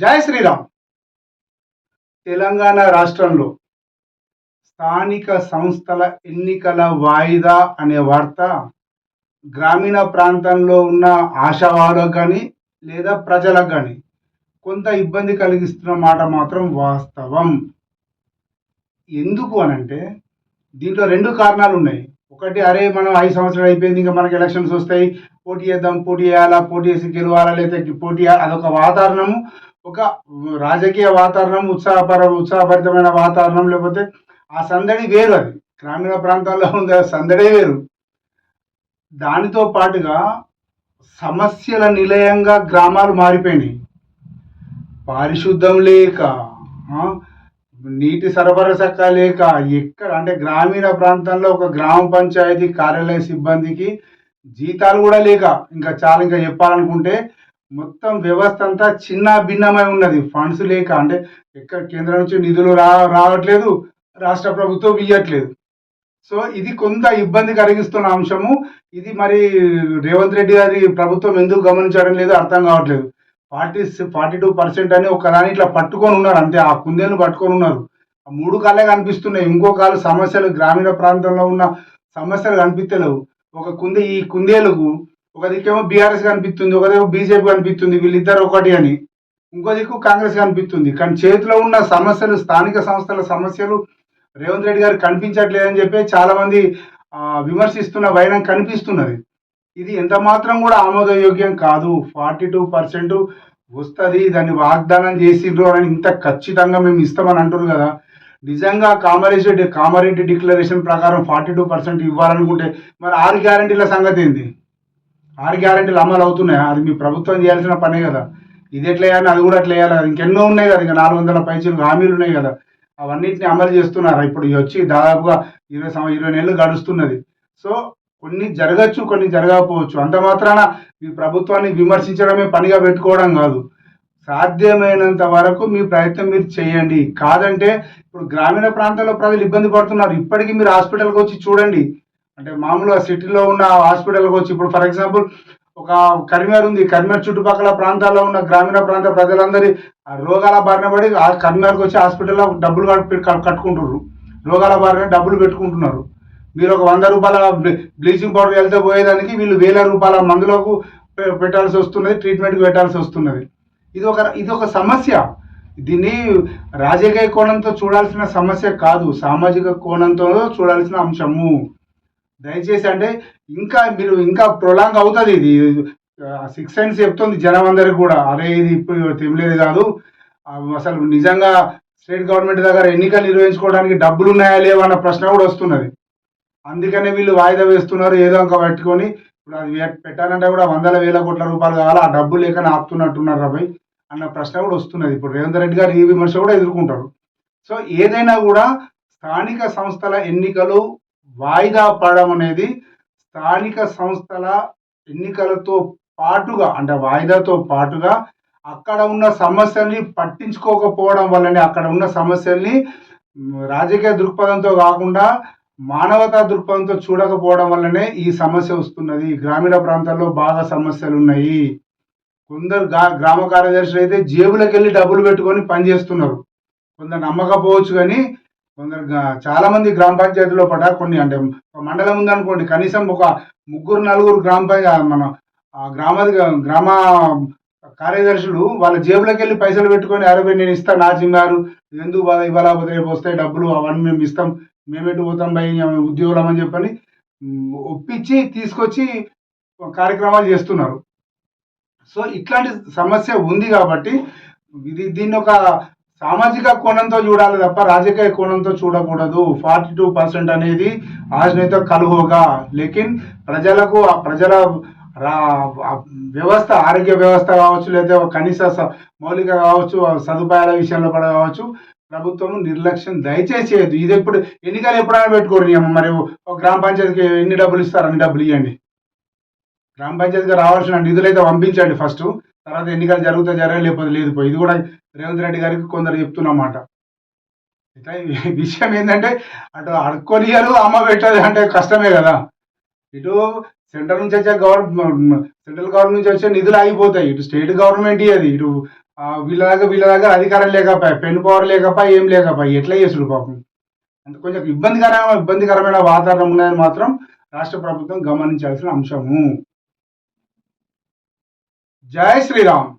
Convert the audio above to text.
జై శ్రీరామ్. తెలంగాణ రాష్ట్రంలో స్థానిక సంస్థల ఎన్నికల వాయిదా అనే వార్త గ్రామీణ ప్రాంతంలో ఉన్న ఆశావాదులకు కానీ లేదా ప్రజలకు కానీ కొంత ఇబ్బంది కలిగిస్తున్న మాట మాత్రం వాస్తవం. ఎందుకు అనంటే దీంట్లో రెండు కారణాలు ఉన్నాయి. ఒకటి అరే మనం ఐదు సంవత్సరాలు అయిపోయింది ఇంకా మనకి ఎలక్షన్స్ వస్తాయి పోటీ చేద్దాం పోటీ చేయాలా పోటీ చేసి గెలవాలా లేకపోతే పోటీ అదొక వాతావరణము. ఒక రాజకీయ వాతావరణం ఉత్సాహపర ఉత్సాహభరితమైన వాతావరణం లేకపోతే ఆ సందడి వేరు అది. గ్రామీణ ప్రాంతాల్లో ఉండే సందడే వేరు. దానితో పాటుగా సమస్యల నిలయంగా గ్రామాలు మారిపోయినాయి. పారిశుద్ధం లేక నీటి సరఫరా చక్క లేక ఎక్కడ అంటే గ్రామీణ ప్రాంతంలో ఒక గ్రామ పంచాయతీ కార్యాలయ సిబ్బందికి జీతాలు కూడా లేక ఇంకా చాలా ఇంకా చెప్పాలనుకుంటే మొత్తం వ్యవస్థ అంతా చిన్న భిన్నమై ఉన్నది. ఫండ్స్ లేక అంటే ఎక్కడ కేంద్రం నుంచి నిధులు రా రావట్లేదు రాష్ట్ర ప్రభుత్వం ఇవ్వట్లేదు సో ఇది కొంత ఇబ్బంది కలిగిస్తున్న అంశము. ఇది మరి రేవంత్ రెడ్డి గారి ప్రభుత్వం ఎందుకు గమనించడం లేదు అర్థం కావట్లేదు. ఫార్టీ ఫార్టీ టూ పర్సెంట్ అని ఒకదాని ఇట్లా పట్టుకొని ఉన్నారు అంతే. ఆ కుందేలు పట్టుకొని ఉన్నారు. ఆ మూడు కాళ్ళే కనిపిస్తున్నాయి. ఇంకో కాలు సమస్యలు గ్రామీణ ప్రాంతంలో ఉన్న సమస్యలు కనిపించలేవు ఒక కుందే ఈ కుందేలకు ఒక దిక్కేమో బీఆర్ఎస్ కనిపిస్తుంది ఒకదేమో బీజేపీ కనిపిస్తుంది వీళ్ళిద్దరు ఒకటి అని. ఇంకో దిక్కు కాంగ్రెస్ కనిపిస్తుంది. కానీ చేతిలో ఉన్న సమస్యలు స్థానిక సంస్థల సమస్యలు రేవంత్ రెడ్డి గారు కనిపించట్లేదని చెప్పి చాలా మంది విమర్శిస్తున్న వైనం కనిపిస్తున్నది. ఇది ఎంత మాత్రం కూడా ఆమోదయోగ్యం కాదు. ఫార్టీ టూ పర్సెంట్ వస్తుంది దాన్ని వాగ్దానం చేసిండ్రు అని ఇంత ఖచ్చితంగా మేము ఇస్తామని అంటారు కదా. నిజంగా కామారెడ్డి కామారెడ్డి డిక్లరేషన్ ప్రకారం ఫార్టీ టూ పర్సెంట్ ఇవ్వాలనుకుంటే మరి ఆరు గ్యారంటీల సంగతి ఏంది? ఆరు గ్యారెంటీలు అమలు అవుతున్నాయి? అది మీ ప్రభుత్వం చేయాల్సిన పనే కదా. ఇది ఎట్లా వేయాలి అది కూడా అట్లా వేయాలి కదా ఇంకెన్నో ఉన్నాయి కదా. ఇంకా నాలుగు వందల పైసలు హామీలు ఉన్నాయి కదా. అవన్నిటిని అమలు చేస్తున్నారు? ఇప్పుడు వచ్చి దాదాపుగా ఇరవై సంవ ఇరవై నెలలు గడుస్తున్నది. సో కొన్ని జరగచ్చు కొన్ని జరగకపోవచ్చు. అంత మాత్రాన మీ ప్రభుత్వాన్ని విమర్శించడమే పనిగా పెట్టుకోవడం కాదు. సాధ్యమైనంత వరకు మీ ప్రయత్నం మీరు చేయండి. కాదంటే ఇప్పుడు గ్రామీణ ప్రాంతాల్లో ప్రజలు ఇబ్బంది పడుతున్నారు. ఇప్పటికీ మీరు హాస్పిటల్కి వచ్చి చూడండి. అంటే మామూలుగా సిటీలో ఉన్న హాస్పిటల్కి వచ్చి ఇప్పుడు ఫర్ ఎగ్జాంపుల్ ఒక కరిమేర్ ఉంది. కరిమేర్ చుట్టుపక్కల ప్రాంతాల్లో ఉన్న గ్రామీణ ప్రాంత ప్రజలందరి ఆ రోగాల బారిన పడి ఆ వచ్చి హాస్పిటల్లో డబ్బులు కట్టుకుంటున్నారు రోగాల బారిన డబ్బులు పెట్టుకుంటున్నారు. మీరు ఒక వంద రూపాయల బ్లీ- బ్లీచింగ్ పౌడర్ వెళ్తే పోయేదానికి వీళ్ళు వేల రూపాయల మందులకు పె- పెట్టాల్సి వస్తున్నది ట్రీట్మెంట్కి పెట్టాల్సి వస్తున్నది. ఇది ఒక ఇది ఒక సమస్య. దీన్ని రాజకీయ కోణంతో చూడాల్సిన సమస్య కాదు. సామాజిక కోణంతో చూడాల్సిన అంశము. దయచేసి అంటే ఇంకా మీరు ఇంకా ప్రొలాంగ్ అవుతుంది ఇది. సిక్స్ సెన్స్ చెప్తుంది జనం అందరికి కూడా. అరే ఇది ఇప్పుడు తెలియలేదు కాదు. అసలు నిజంగా స్టేట్ గవర్నమెంట్ దగ్గర ఎన్నికలు నిర్వహించుకోవడానికి డబ్బులు ఉన్నాయా లేవా అన్న ప్రశ్న కూడా వస్తున్నది. అందుకనే వీళ్ళు వాయిదా వేస్తున్నారు ఏదో ఒక పెట్టుకొని. ఇప్పుడు అది పెట్టాలంటే కూడా వందల వేల కోట్ల రూపాయలు కావాలి? ఆ డబ్బు లేక ఆపుతున్నట్టున్నారు రాబాయ్ అన్న ప్రశ్న కూడా వస్తున్నది. ఇప్పుడు రేవంత్ రెడ్డి గారు ఈ విమర్శ కూడా ఎదుర్కొంటారు. సో ఏదైనా కూడా స్థానిక సంస్థల ఎన్నికలు వాయిదా పడడం అనేది స్థానిక సంస్థల ఎన్నికలతో పాటుగా అంటే వాయిదాతో పాటుగా అక్కడ ఉన్న సమస్యల్ని పట్టించుకోకపోవడం వల్లనే అక్కడ ఉన్న సమస్యల్ని రాజకీయ దృక్పథంతో కాకుండా మానవతా దృక్పథంతో చూడకపోవడం వల్లనే ఈ సమస్య వస్తున్నది. గ్రామీణ ప్రాంతాల్లో బాగా సమస్యలు ఉన్నాయి కొందరు గ్రామ కార్యదర్శులు అయితే జేబులకు వెళ్ళి డబ్బులు పెట్టుకొని పనిచేస్తున్నారు. కొందరు నమ్మకపోవచ్చు కానీ కొందరు చాలా మంది గ్రామ పంచాయతీలో పట కొన్ని అంటే మండలం ఉందనుకోండి కనీసం ఒక ముగ్గురు నలుగురు గ్రామ మన ఆ గ్రామ గ్రామ కార్యదర్శులు వాళ్ళ జేబులోకి వెళ్ళి పైసలు పెట్టుకొని అరవై నేను ఇస్తాను నా చిన్నారు ఎందుకు బాధ ఇవ్వాలా పోతే రేపు వస్తాయి డబ్బులు అవన్నీ మేము ఇస్తాం మేమెటు పోతాం భయ ఉద్యోగులం అని చెప్పని ఒప్పించి తీసుకొచ్చి కార్యక్రమాలు చేస్తున్నారు. సో ఇట్లాంటి సమస్య ఉంది కాబట్టి ఇది దీన్ని ఒక సామాజిక కోణంతో చూడాలి తప్ప రాజకీయ కోణంతో చూడకూడదు. ఫార్టీ టూ పర్సెంట్ అనేది ఆజ్ఞతో కలుహోగా. లేకిన్ ప్రజలకు ఆ ప్రజల వ్యవస్థ ఆరోగ్య వ్యవస్థ కావచ్చు లేదా కనీస స- మౌలిక కావచ్చు ఆ సదుపాయాల విషయంలో కూడా కావచ్చు ప్రభుత్వం నిర్లక్ష్యం దయచేసి చేయదు ఇది ఎప్పుడు ఎన్నికలు ఎప్పుడైనా పెట్టుకోరు మరి ఒక గ్రామ పంచాయతీకి ఎన్ని డబ్బులు ఇస్తారు? అన్ని డబ్బులు ఇవ్వండి గ్రామ పంచాయతీకి రావాల్సిన నిధులు అయితే పంపించండి ఫస్ట్. తర్వాత ఎన్నికలు జరుగుతా జరగ లేకపోతే లేదు పోయి ఇది కూడా రేవంత్ రెడ్డి గారికి కొందరు చెప్తున్నమాట ఇట్లా విషయం ఏంటంటే అటు అడుక్కొనియరు అమ్మ పెట్టదు అంటే కష్టమే కదా. ఇటు సెంట్రల్ నుంచి వచ్చే గవర్నమెంట్ సెంట్రల్ గవర్నమెంట్ నుంచి వచ్చే నిధులు ఆగిపోతాయి. ఇటు స్టేట్ గవర్నమెంట్ అది ఇటు ఆ, వీళ్ళ దగ్గర వీళ్ళ దగ్గర అధికారం లేకపోయా పెన్ పవర్ లేకపోయా ఏం లేకపోయా ఎట్లా చేసుడు పాపం? అంటే కొంచెం ఇబ్బందికరమైన ఇబ్బందికరమైన వాతావరణం ఉన్నాయని మాత్రం రాష్ట్ర ప్రభుత్వం గమనించాల్సిన అంశము. జై శ్రీరామ్